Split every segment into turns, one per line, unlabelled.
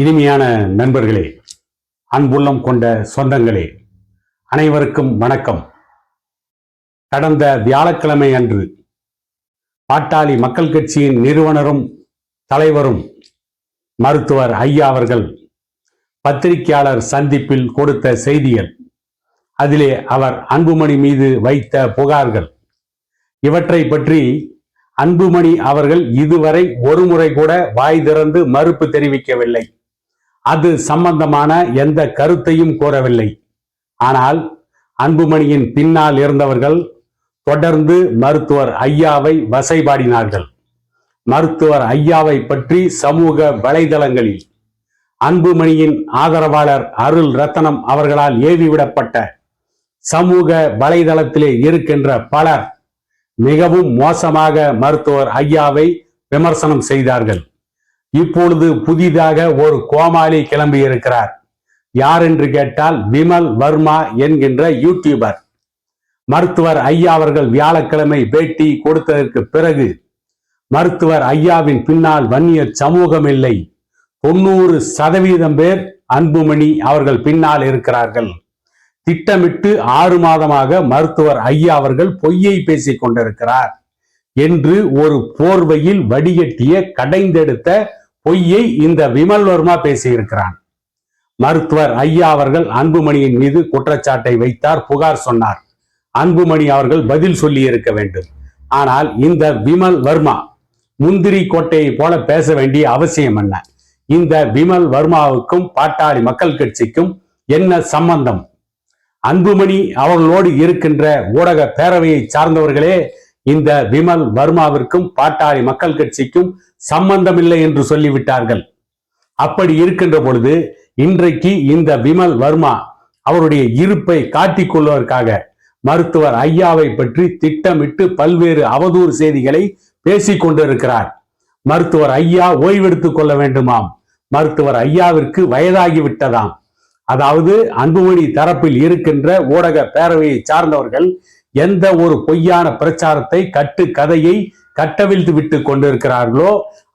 இனிமையான நண்பர்களே அன்புள்ளம் கொண்ட சொந்தங்களே அனைவருக்கும் வணக்கம். கடந்த வியாழக்கிழமை அன்று பாட்டாளி மக்கள் கட்சியின் நிறுவனரும் தலைவரும் மருத்துவர் ஐயா அவர்கள் பத்திரிகையாளர் சந்திப்பில் கொடுத்த செய்திகள். அதிலே அவர் அன்புமணி மீது வைத்த புகார்கள். இவற்றை பற்றி அன்புமணி அவர்கள் இதுவரை ஒரு முறை கூட வாய் திறந்து மறுப்பு தெரிவிக்கவில்லை. அது சம்பந்தமான எந்த கருத்தையும் கூறவில்லை ஆனால் அன்புமணியின் பின்னால் இருந்தவர்கள் தொடர்ந்து மருத்துவர் ஐயாவை வசைபாடினார்கள். மருத்துவர் ஐயாவை பற்றி சமூக வலைதளங்களில் அன்புமணியின் ஆதரவாளர் அருள் ரத்தனம் அவர்களால் ஏவிவிடப்பட்ட சமூக வலைதளத்திலே இருக்கின்ற பலர் மிகவும் மோசமாக மருத்துவர் ஐயாவை விமர்சனம் செய்தார்கள். இப்பொழுது புதிதாக ஒரு கோமாளி கிளம்பி இருக்கிறார். யார் என்று கேட்டால் விமல் வர்மா என்கின்ற யூடியூபர் மருத்துவர் ஐயா அவர்கள் வியாழக்கிழமை பேட்டி கொடுத்ததற்கு பிறகு மருத்துவர் ஐயாவின் பின்னால் வன்னியர் சமூகம் இல்லை. தொண்ணூறு சதவீதம் பேர் அன்புமணி அவர்கள் பின்னால் இருக்கிறார்கள். திட்டமிட்டு ஆறு மாதமாக மருத்துவர் ஐயா அவர்கள் பொய்யை பேசிக் கொண்டிருக்கிறார். என்று ஒரு போர்வையில் வடிகட்டிய கடைந்தெடுத்த பொய்யை இந்த விமல் வர்மா பேசியிருக்கிறான். மருத்துவர் ஐயா அவர்கள் அன்புமணியின் மீது குற்றச்சாட்டை வைத்தார் புகார் சொன்னார். அன்புமணி அவர்கள் பதில் சொல்லி இருக்க வேண்டும். ஆனால் இந்த விமல் வர்மா முந்திரி கோட்டையை போல பேச வேண்டிய அவசியம் என்ன? இந்த விமல் வர்மாவுக்கும் பாட்டாளி மக்கள் கட்சிக்கும் என்ன சம்பந்தம்? அன்புமணி அவர்களோடு இருக்கின்ற ஊடக பேரவையை சார்ந்தவர்களே இந்த விமல் வர்மாவிற்கும் பாட்டாளி மக்கள் கட்சிக்கும் சம்பந்தமில்லை என்று சொல்லிவிட்டார்கள். அப்படி இருக்கின்ற பொழுது இன்றைக்கு இந்த விமல் வர்மா அவருடைய இருப்பை காட்டிக் கொள்வதற்காக மருத்துவர் ஐயாவை பற்றி திட்டமிட்டு பல்வேறு அவதூறு செய்திகளை பேசிக் கொண்டிருக்கிறார். மருத்துவர் ஐயா ஓய்வெடுத்துக் கொள்ள வேண்டுமாம். மருத்துவர் ஐயாவிற்கு வயதாகி விட்டதாம் அதாவது அன்புமணி தரப்பில் இருக்கின்ற ஊடக பேரவையை சார்ந்தவர்கள் எந்த ஒரு பொய்யான பிரச்சாரத்தை கட்டு கதையை கட்டவிழ்த்து விட்டு கொண்டிருக்கிறார்களோ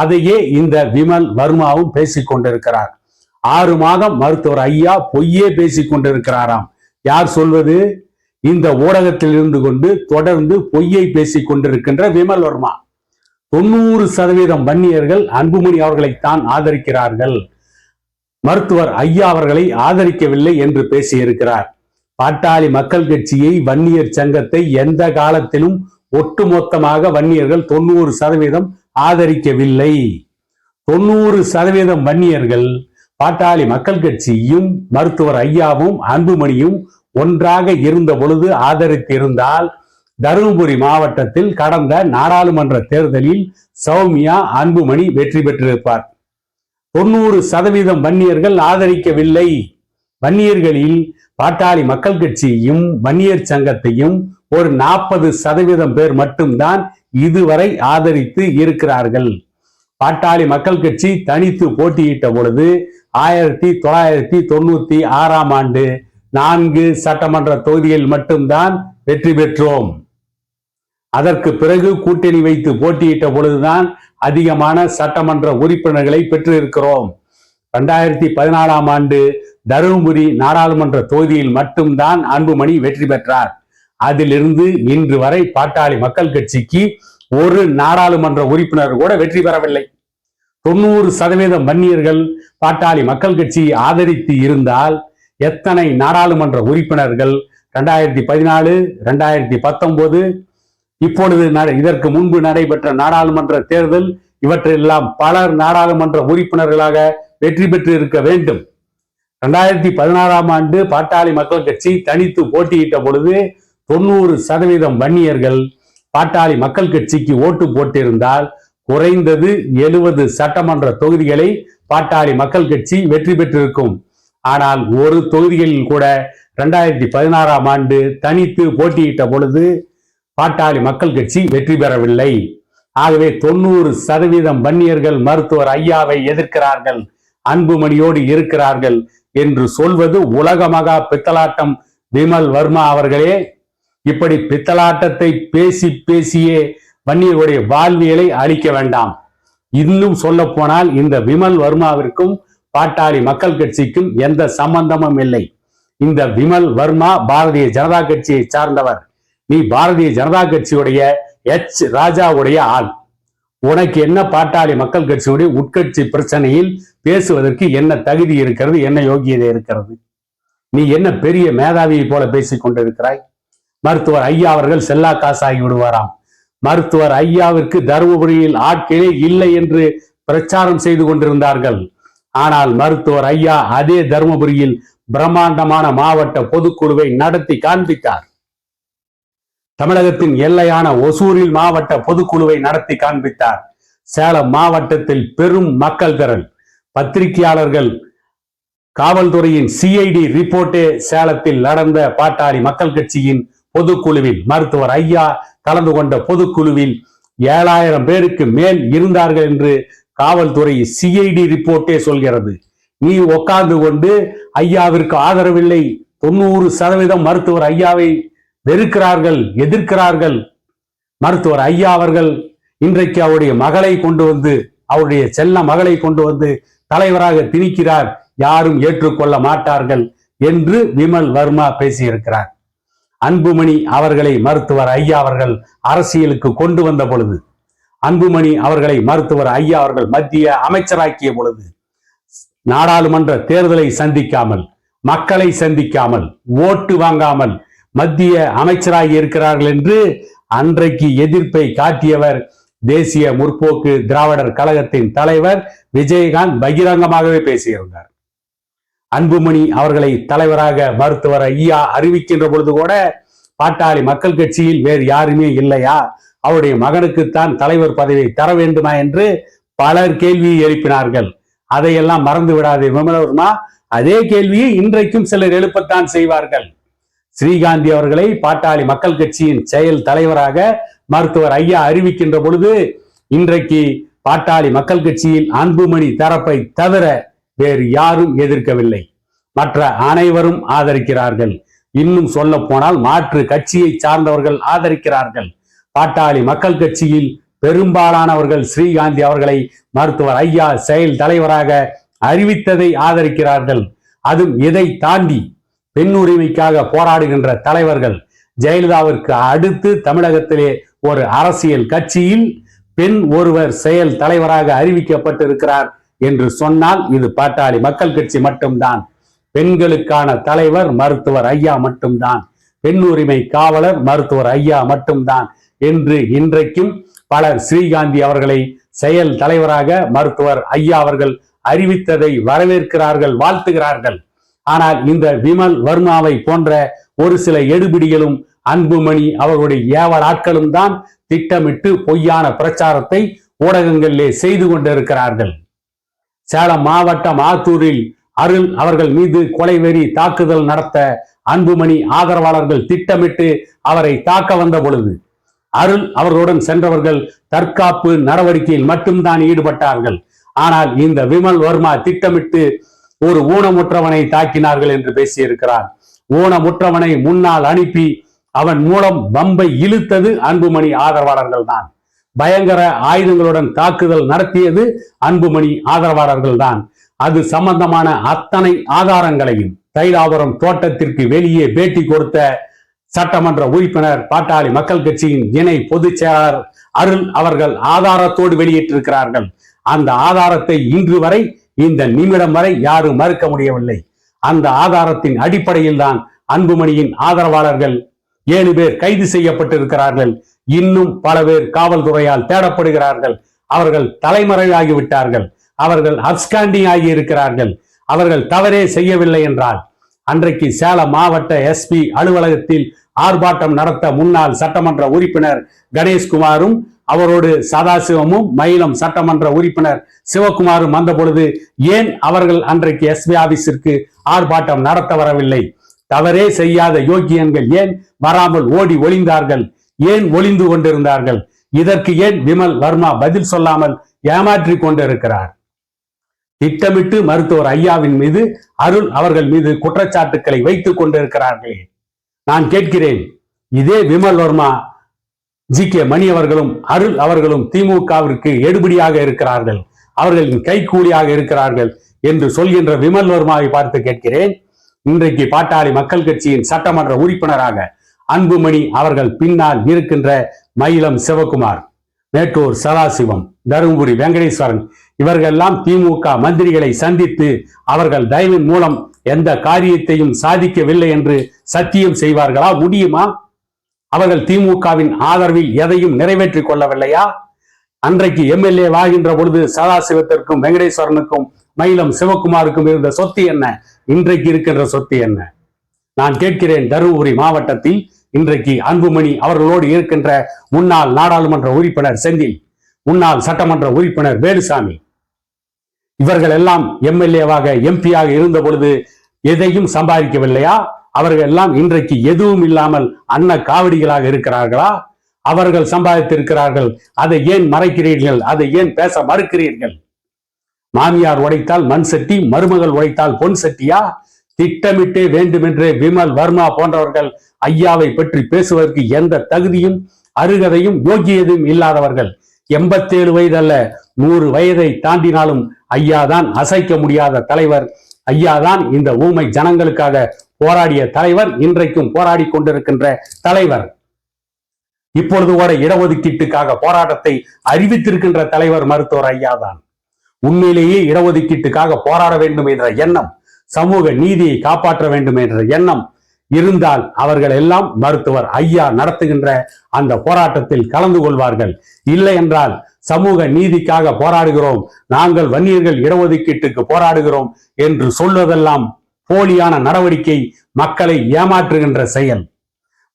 அதையே இந்த விமல் வர்மாவும் பேசிக் கொண்டிருக்கிறார். ஆறு மாதம் மருத்துவர் ஐயா பொய்யே பேசிக் கொண்டிருக்கிறாராம். யார் சொல்வது? இந்த ஊடகத்தில் இருந்து கொண்டு தொடர்ந்து பொய்யை பேசிக் கொண்டிருக்கின்ற விமல் வர்மா. தொண்ணூறு சதவீதம் வன்னியர்கள் அன்புமணி அவர்களைத்தான் ஆதரிக்கிறார்கள். மருத்துவர் ஐயா அவர்களை ஆதரிக்கவில்லை என்று பேசியிருக்கிறார். பாட்டாளி மக்கள் கட்சியை வன்னியர் சங்கத்தை எந்த காலத்திலும் ஒட்டுமொத்தமாக வன்னியர்கள் தொண்ணூறு சதவீதம் ஆதரிக்கவில்லை. தொண்ணூறு சதவீதம் வன்னியர்கள் பாட்டாளி மக்கள் கட்சியும் மருத்துவர் ஐயாவும் அன்புமணியும் ஒன்றாக இருந்த பொழுது ஆதரித்திருந்தால் தருமபுரி மாவட்டத்தில் கடந்த நாடாளுமன்ற தேர்தலில் சௌமியா அன்புமணி வெற்றி பெற்றிருப்பார். தொண்ணூறு சதவீதம் வன்னியர்கள் ஆதரிக்கவில்லை. வன்னியர்களில் பாட்டாளி மக்கள் கட்சியையும் வன்னியர் சங்கத்தையும் ஒரு நாற்பது சதவீதம் பேர் மட்டும்தான் இதுவரை ஆதரித்து இருக்கிறார்கள். பாட்டாளி மக்கள் கட்சி தனித்து போட்டியிட்ட பொழுது ஆயிரத்தி தொள்ளாயிரத்தி தொண்ணூத்தி ஆறாம் ஆண்டு நான்கு சட்டமன்ற தொகுதியில் மட்டும்தான் வெற்றி பெற்றோம். அதற்கு பிறகு கூட்டணி வைத்து போட்டியிட்ட பொழுதுதான் அதிகமான சட்டமன்ற உறுப்பினர்களை பெற்றிருக்கிறோம். இரண்டாயிரத்தி பதினாலாம் ஆண்டு தருமபுரி நாடாளுமன்ற தொகுதியில் மட்டும்தான் அன்புமணி வெற்றி பெற்றார். அதிலிருந்து இன்று வரை பாட்டாளி மக்கள் கட்சிக்கு ஒரு நாடாளுமன்ற உறுப்பினர் கூட வெற்றி பெறவில்லை. தொண்ணூறு சதவீதம் வன்னியர்கள் பாட்டாளி மக்கள் கட்சியை ஆதரித்து இருந்தால் எத்தனை நாடாளுமன்ற உறுப்பினர்கள் ரெண்டாயிரத்தி பதினாலு ரெண்டாயிரத்தி பத்தொன்பது இப்பொழுது இதற்கு முன்பு நடைபெற்ற நாடாளுமன்ற தேர்தல் இவற்றெல்லாம் பலர் நாடாளுமன்ற உறுப்பினர்களாக வெற்றி பெற்று இருக்க வேண்டும். ரெண்டாயிரத்தி பதினாறாம் ஆண்டு பாட்டாளி மக்கள் கட்சி தனித்து போட்டியிட்ட பொழுது தொண்ணூறு சதவீதம் வன்னியர்கள் பாட்டாளி மக்கள் கட்சிக்கு ஓட்டு போட்டிருந்தால் குறைந்தது எழுபது சட்டமன்ற தொகுதிகளை பாட்டாளி மக்கள் கட்சி வெற்றி பெற்றிருக்கும். ஆனால் ஒரு தொகுதிகளில் கூட ரெண்டாயிரத்தி பதினாறாம் ஆண்டு தனித்து போட்டியிட்ட பொழுது பாட்டாளி மக்கள் கட்சி வெற்றி பெறவில்லை. ஆகவே தொண்ணூறு சதவீதம் வன்னியர்கள் மருத்துவர் ஐயாவை எதிர்க்கிறார்கள். அன்புமணியோடு இருக்கிறார்கள் என்று சொல்வது உலக மகா பித்தலாட்டம். விமல் வர்மா அவர்களே இப்படி பித்தலாட்டத்தை பேசி பேசியே வன்னியருடைய வாழ்வியலை அழிக்க வேண்டாம். இன்னும் சொல்ல போனால் இந்த விமல் வர்மாவிற்கும் பாட்டாளி மக்கள் கட்சிக்கும் எந்த சம்பந்தமும் இல்லை. இந்த விமல் வர்மா பாரதிய ஜனதா கட்சியை சார்ந்தவர். நீ பாரதிய ஜனதா கட்சியுடைய எச் ராஜாவுடைய ஆள். உனக்கு என்ன பாட்டாளி மக்கள் கட்சியுடைய உட்கட்சி பிரச்சனையில் பேசுவதற்கு என்ன தகுதி இருக்கிறது என்ன யோகியதை இருக்கிறது? நீ என்ன பெரிய மேதாவியை போல பேசிக் கொண்டிருக்கிறாய்? மருத்துவர் ஐயா அவர்கள் செல்லா காசாகி விடுவாராம். மருத்துவர் ஐயாவிற்கு தருமபுரியில் ஆட்களே இல்லை என்று பிரச்சாரம் செய்து கொண்டிருந்தார்கள். ஆனால் மருத்துவர் ஐயா அதே தருமபுரியில் பிரம்மாண்டமான மாவட்ட பொதுக்குழுவை நடத்தி காண்பித்தார். தமிழகத்தின் எல்லையான ஒசூரில் மாவட்ட பொதுக்குழுவை நடத்தி காண்பித்தார். சேலம் மாவட்டத்தில் பெரும் மக்கள் திரள். பத்திரிகையாளர்கள் காவல்துறையின் சிஐடி ரிப்போர்ட்டே சேலத்தில் நடந்த பாட்டாளி மக்கள் கட்சியின் பொதுக்குழுவில் மருத்துவர் ஐயா கலந்து கொண்ட பொதுக்குழுவில் ஏழாயிரம் பேருக்கு மேல் இருந்தார்கள் என்று காவல்துறை சிஐடி ரிப்போர்ட்டே சொல்கிறது. நீ உட்கார்ந்து கொண்டு ஐயாவிற்கு ஆதரவில்லை. தொண்ணூறு சதவீதம் மருத்துவர் ஐயாவை வெறுக்கிறார்கள் எதிர்க்கிறார்கள். மருத்துவர் ஐயா அவர்கள் இன்றைக்கு அவருடைய மகளை கொண்டு வந்து அவருடைய செல்ல மகளை கொண்டு வந்து தலைவராக திணிக்கிறார். யாரும் ஏற்றுக்கொள்ள மாட்டார்கள் என்று விமல் வர்மா பேசியிருக்கிறார். அன்புமணி அவர்களை மருத்துவர் ஐயா அவர்கள் அரசியலுக்கு கொண்டு வந்த பொழுது அன்புமணி அவர்களை மருத்துவர் ஐயா அவர்கள் மத்திய அமைச்சராக்கிய பொழுது நாடாளுமன்ற தேர்தலை சந்திக்காமல் மக்களை சந்திக்காமல் ஓட்டு வாங்காமல் மத்திய அமைச்சராகி இருக்கிறார்கள் என்று அன்றைக்கு எதிர்ப்பை காட்டியவர் தேசிய முற்போக்கு திராவிடர் கழகத்தின் தலைவர் விஜயகாந்த் பகிரங்கமாகவே பேசியிருந்தார். அன்புமணி அவர்களை தலைவராக மருத்துவர் ஐயா அறிவிக்கின்ற பொழுது கூட பாட்டாளி மக்கள் கட்சியில் வேறு யாருமே இல்லையா? அவருடைய மகனுக்குத்தான் தலைவர் பதவியை தர வேண்டுமா என்று பலர் கேள்வியை எழுப்பினார்கள். அதையெல்லாம் மறந்து விடாதே விமலவர்மா. அதே கேள்வியை இன்றைக்கும் சிலர் எழுப்பத்தான் செய்வார்கள். ஸ்ரீகாந்தி அவர்களை பாட்டாளி மக்கள் கட்சியின் செயல் தலைவராக மருத்துவர் ஐயா அறிவிக்கின்ற பொழுது இன்றைக்கு பாட்டாளி மக்கள் கட்சியில் அன்புமணி தரப்பை தவிர வேறு யாரும் எதிர்க்கவில்லை. மற்ற அனைவரும் ஆதரிக்கிறார்கள். இன்னும் சொல்ல போனால் மாற்று கட்சியை சார்ந்தவர்கள் ஆதரிக்கிறார்கள். பாட்டாளி மக்கள் கட்சியில் பெரும்பாலானவர்கள் ஸ்ரீகாந்தி அவர்களை மருத்துவர் ஐயா செயல் தலைவராக அறிவித்ததை ஆதரிக்கிறார்கள். அதுவும் இதை தாண்டி பெண் உரிமைக்காக போராடுகின்ற தலைவர்கள் ஜெயலலிதாவிற்கு அடுத்து தமிழகத்திலே ஒரு அரசியல் கட்சியில் பெண் ஒருவர் செயல் தலைவராக அறிவிக்கப்பட்டிருக்கிறார். என்று சொன்னால் இது பாட்டாளி மக்கள் கட்சி மட்டும்தான். பெண்களுக்கான தலைவர் மருத்துவர் ஐயா மட்டும்தான். பெண் உரிமை காவலர் மருத்துவர் ஐயா மட்டும்தான். என்று இன்றைக்கும் பலர் ஸ்ரீகாந்தி அவர்களை செயல் தலைவராக மருத்துவர் ஐயா அவர்கள் அறிவித்ததை வரவேற்கிறார்கள் வாழ்த்துகிறார்கள். ஆனால் இந்த விமல் வர்மாவை போன்ற ஒரு சில எடுபிடிகளும் அன்புமணி அவர்களுடைய ஏவல் ஆட்களும் தான் திட்டமிட்டு பொய்யான பிரச்சாரத்தை ஊடகங்களிலே செய்து கொண்டிருக்கிறார்கள். சேலம் மாவட்டம் ஆத்தூரில் அருள் அவர்கள் மீது கொலைவெறி தாக்குதல் நடத்த அன்புமணி ஆதரவாளர்கள் திட்டமிட்டு அவரை தாக்க வந்த பொழுது அருள் அவர்களுடன் சென்றவர்கள் தற்காப்பு நடவடிக்கையில் மட்டும்தான் ஈடுபட்டார்கள். ஆனால் இந்த விமல் வர்மா திட்டமிட்டு ஒரு ஊனமுற்றவனை தாக்கினார்கள் என்று பேசியிருக்கிறார். ஊனமுற்றவனை முன்னால் அனுப்பி அவன் மூலம் பம்பை இழுத்தது அன்புமணி ஆதரவாளர்கள் தான் பயங்கர ஆயுதங்களுடன் தாக்குதல் நடத்தியது அன்புமணி ஆதரவாளர்கள் தான் அது சம்பந்தமான அத்தனை ஆதாரங்களையும் தைலாபுரம் தோட்டத்திற்கு வெளியே பேட்டி கொடுத்த சட்டமன்ற உறுப்பினர் பாட்டாளி மக்கள் கட்சியின் இணை பொதுச் செயலாளர் அருள் அவர்கள் ஆதாரத்தோடு வெளியிட்டிருக்கிறார்கள். அந்த ஆதாரத்தை இன்று வரை இந்த நிமிடம் வரை யாரும் மறுக்க முடியவில்லை. அந்த ஆதாரத்தின் அடிப்படையில் தான் அன்புமணியின் ஆதரவாளர்கள் ஏழு பேர் கைது செய்யப்பட்டிருக்கிறார்கள். இன்னும் பல பேர் காவல்துறையால் தேடப்படுகிறார்கள். அவர்கள் தலைமறைவாகிவிட்டார்கள். அவர்கள் அப்ஸ்காண்டிங் ஆகி இருக்கிறார்கள். அவர்கள் தவறே செய்யவில்லை என்றால் அன்றைக்கு சேலம் மாவட்ட எஸ்பி அலுவலகத்தில் ஆர்ப்பாட்டம் நடத்த முன்னாள் சட்டமன்ற உறுப்பினர் கணேஷ்குமாரும் அவரோடு சதாசிவமும் மயிலம் சட்டமன்ற உறுப்பினர் சிவகுமாரும் வந்த பொழுது ஏன் அவர்கள் அன்றைக்கு எஸ்பி ஆபீஸிற்கு ஆர்ப்பாட்டம் நடத்த வரவில்லை? தவறே செய்யாத யோக்கியன்கள் ஏன் வராமல் ஓடி ஒளிந்தார்கள்? ஏன் ஒளிந்து கொண்டிருந்தார்கள்? இதற்கு ஏன் விமல் வர்மா பதில் சொல்லாமல் ஏமாற்றிக் கொண்டிருக்கிறார்? திட்டமிட்டு மருத்துவர் ஐயாவின் மீது அருள் அவர்கள் மீது குற்றச்சாட்டுக்களை வைத்துக் கொண்டிருக்கிறார்களே. நான் கேட்கிறேன் இதே விமல் வர்மா ஜி கே மணி அவர்களும் அருள் அவர்களும் திமுகவிற்கு எடுபடியாக இருக்கிறார்கள் அவர்களின் கைக்கூலியாக இருக்கிறார்கள் என்று சொல்கின்ற விமல் வர்மாவை பார்த்து கேட்கிறேன் இன்றைக்கு பாட்டாளி மக்கள் கட்சியின் சட்டமன்ற உறுப்பினராக அன்புமணி அவர்கள் பின்னால் இருக்கின்ற மயிலம் சிவகுமார் மேட்டூர் சதாசிவம் தருமபுரி வெங்கடேஸ்வரன் இவர்களெல்லாம் திமுக மந்திரிகளை சந்தித்து அவர்கள் தயவின் மூலம் எந்த காரியத்தையும் சாதிக்கவில்லை என்று சத்தியம் செய்வார்களா? முடியுமா? அவர்கள் திமுகவின் ஆதரவில் எதையும் நிறைவேற்றிக் கொள்ளவில்லையா? அன்றைக்கு எம்எல்ஏ வாகின்ற பொழுது சதாசிவத்திற்கும் வெங்கடேஸ்வரனுக்கும் மயிலம் சிவகுமாருக்கும் இருந்த சொத்து என்ன? இன்றைக்கு இருக்கின்ற சொத்து என்ன? நான் கேட்கிறேன் தருமபுரி மாவட்டத்தில் இன்றைக்கு அன்புமணி அவர்களோடு இருக்கின்ற முன்னாள் நாடாளுமன்ற உறுப்பினர் செந்தில் முன்னாள் சட்டமன்ற உறுப்பினர் வேலுசாமி. இவர்கள் எல்லாம் எம்எல்ஏவாக எம்பியாக இருந்த பொழுது எதையும் சம்பாதிக்கவில்லையா? அவர்கள் எல்லாம் இன்றைக்கு எதுவும் இல்லாமல் அன்ன காவடிகளாக இருக்கிறார்களா? அவர்கள் சம்பாதித்திருக்கிறார்கள். அதை ஏன் மறைக்கிறீர்கள்? அதை ஏன் பேச மறுக்கிறீர்கள்? மாமியார் உடைத்தால் மண் சட்டி மருமகள் உடைத்தால் பொன் சட்டியா? திட்டமிட்டே வேண்டுமென்றே விமல் வர்மா போன்றவர்கள் ஐயாவை பற்றி பேசுவதற்கு எந்த தகுதியும் அருகதையும் யோகியதும் இல்லாதவர்கள். எண்பத்தேழு வயது அல்ல நூறு வயதை தாண்டினாலும் ஐயாதான் அசைக்க முடியாத தலைவர். ஐயாதான் இந்த ஊமை ஜனங்களுக்காக போராடிய தலைவர் இன்றைக்கும் போராடி கொண்டிருக்கின்ற தலைவர். இப்பொழுது கூட இடஒதுக்கீட்டுக்காக போராட்டத்தை அறிவித்திருக்கின்ற தலைவர் மருத்துவர் ஐயாதான். உண்மையிலேயே இடஒதுக்கீட்டுக்காக போராட வேண்டும் என்ற எண்ணம் சமூக நீதியை காப்பாற்ற வேண்டும் என்ற எண்ணம் இருந்தால் அவர்கள் எல்லாம் மருத்துவர் ஐயா நடத்துகின்ற அந்த போராட்டத்தில் கலந்து கொள்வார்கள். இல்லை என்றால் சமூக நீதிக்காக போராடுகிறோம் நாங்கள் வன்னியர்கள் இடஒதுக்கீட்டுக்கு போராடுகிறோம் என்று சொல்வதெல்லாம் போலியான நடவடிக்கை மக்களை ஏமாற்றுகின்ற செயல்.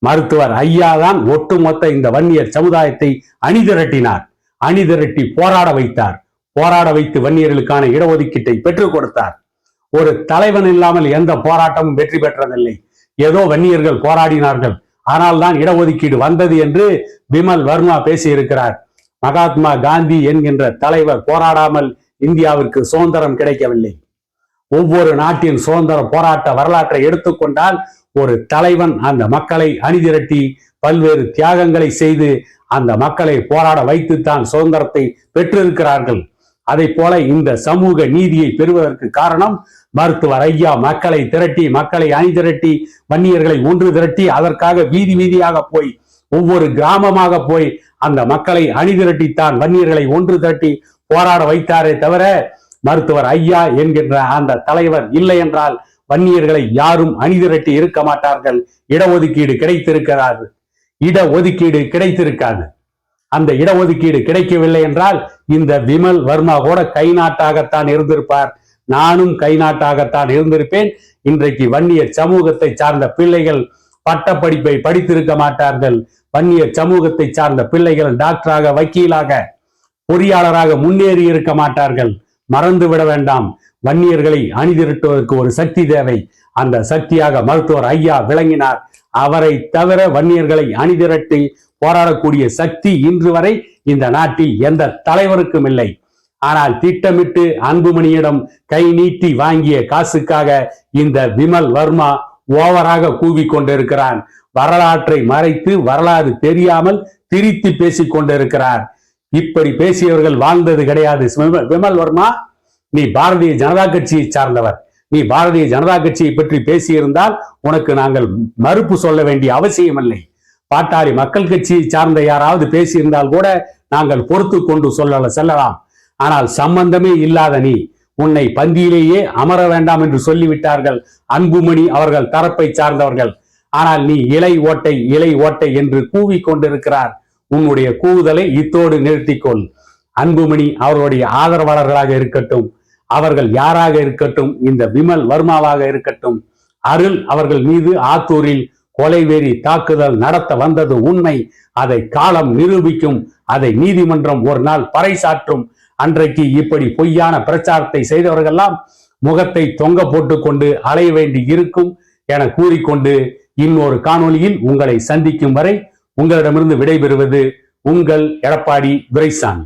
மருத்துவர் ஐயா தான் ஒட்டுமொத்த இந்த வன்னியர் சமுதாயத்தை அணிதிரட்டினார் அணிதிரட்டி போராட வைத்தார். போராட வைத்து வன்னியர்களுக்கான இடஒதுக்கீட்டை பெற்றுக் கொடுத்தார். ஒரு தலைவன் இல்லாமல் எந்த போராட்டமும் வெற்றி பெற்றதில்லை. ஏதோ வன்னியர்கள் போராடினார்கள். ஆனால் தான் இடஒதுக்கீடு வந்தது என்று விமல் வர்மா பேசியிருக்கிறார். மகாத்மா காந்தி என்கின்ற தலைவர் போராடாமல் இந்தியாவிற்கு சுதந்திரம் கிடைக்கவில்லை. ஒவ்வொரு நாட்டின் சுதந்திர போராட்ட வரலாற்றை எடுத்துக்கொண்டால் ஒரு தலைவன் அந்த மக்களை அணிதிரட்டி பல்வேறு தியாகங்களை செய்து அந்த மக்களை போராட வைத்துத்தான் சுதந்திரத்தை பெற்றிருக்கிறார்கள். அதை போல இந்த சமூக நீதியை பெறுவதற்கு காரணம் மருத்துவர் ஐயா மக்களை திரட்டி மக்களை அணி திரட்டி வன்னியர்களை ஒன்று திரட்டி அதற்காக வீதி வீதியாக போய் ஒவ்வொரு கிராமமாக போய் அந்த மக்களை அணி திரட்டித்தான் வன்னியர்களை ஒன்று திரட்டி போராட வைத்தாரே தவிர மருத்துவர் ஐயா என்கின்ற அந்த தலைவர் இல்லை என்றால் வன்னியர்களை யாரும் அணி திரட்டி இருக்க மாட்டார்கள். இடஒதுக்கீடு கிடைத்திருக்கிறார் இடஒதுக்கீடு கிடைத்திருக்காது. அந்த இடஒதுக்கீடு கிடைக்கவில்லை என்றால் இந்த விமல் வர்மா கூட கை நாட்டாகத்தான் இருந்திருப்பார். நானும் கை நாட்டாகத்தான் இருந்திருப்பேன். இன்றைக்கு வன்னியர் சமூகத்தை சார்ந்த பிள்ளைகள் பட்ட படிப்பை படித்திருக்க மாட்டார்கள். வன்னியர் சமூகத்தை சார்ந்த பிள்ளைகள் டாக்டராக வக்கீலாக பொறியாளராக முன்னேறி இருக்க மாட்டார்கள். மறந்து விட வேண்டாம். வன்னியர்களை அணிதிரட்டுவதற்கு ஒரு சக்தி தேவை. அந்த சக்தியாக மருத்துவர் ஐயா விளங்கினார். அவரை தவிர வன்னியர்களை அணிதிரட்டி போராடக்கூடிய சக்தி இன்று வரை இந்த நாட்டில் எந்த தலைவருக்கும் இல்லை. ஆனால் திட்டமிட்டு அன்புமணியிடம் கை நீட்டி வாங்கிய காசுக்காக இந்த விமல் வர்மா ஓவராக கூவி கொண்டிருக்கிறான். வரலாற்றை மறைத்து வரலாறு தெரியாமல் திரித்து பேசிக் கொண்டிருக்கிறார். இப்படி பேசியவர்கள் வாழ்ந்தது கிடையாது. விமல் வர்மா நீ பாரதிய ஜனதா கட்சியை சார்ந்தவர். நீ பாரதிய ஜனதா கட்சியை பற்றி பேசியிருந்தால் உனக்கு நாங்கள் மறுப்பு சொல்ல வேண்டிய அவசியம் இல்லை பாட்டாளி மக்கள் கட்சியை சார்ந்த யாராவது பேசியிருந்தால் கூட நாங்கள் பொறுத்து கொண்டு சொல்லல செல்லலாம். ஆனால் சம்பந்தமே இல்லாத நீ உன்னை பந்தியிலேயே அமர வேண்டாம் என்று சொல்லிவிட்டார்கள் அன்புமணி அவர்கள் தரப்பை சார்ந்தவர்கள். ஆனால் நீ இலை ஓட்டை இலை ஓட்டை என்று கூவி கொண்டிருக்கிறார். உன்னுடைய கூவுதலை இத்தோடு நிறுத்திக்கொள். அன்புமணி அவர்களுடைய ஆதரவாளர்களாக இருக்கட்டும் அவர்கள் யாராக இருக்கட்டும் இந்த விமல் வர்மாவாக இருக்கட்டும் அருள் அவர்கள் மீது ஆத்தூரில் கொலைவெறி தாக்குதல் நடத்த வந்தது உண்மை. அதை காலம் நிரூபிக்கும் அதை நீதிமன்றம் ஒரு நாள் பறைசாற்றும். அன்றைக்கு இப்படி பொய்யான பிரச்சாரத்தை செய்தவர்கள்லாம் முகத்தை தொங்க போட்டுக்கொண்டு அலைய வேண்டி இருக்கும் என கூறிக்கொண்டு இன்னொரு காணொளியில் உங்களை சந்திக்கும் வரை உங்களிடமிருந்து விடைபெறுவது உங்கள் எடப்பாடி துரைசாமி.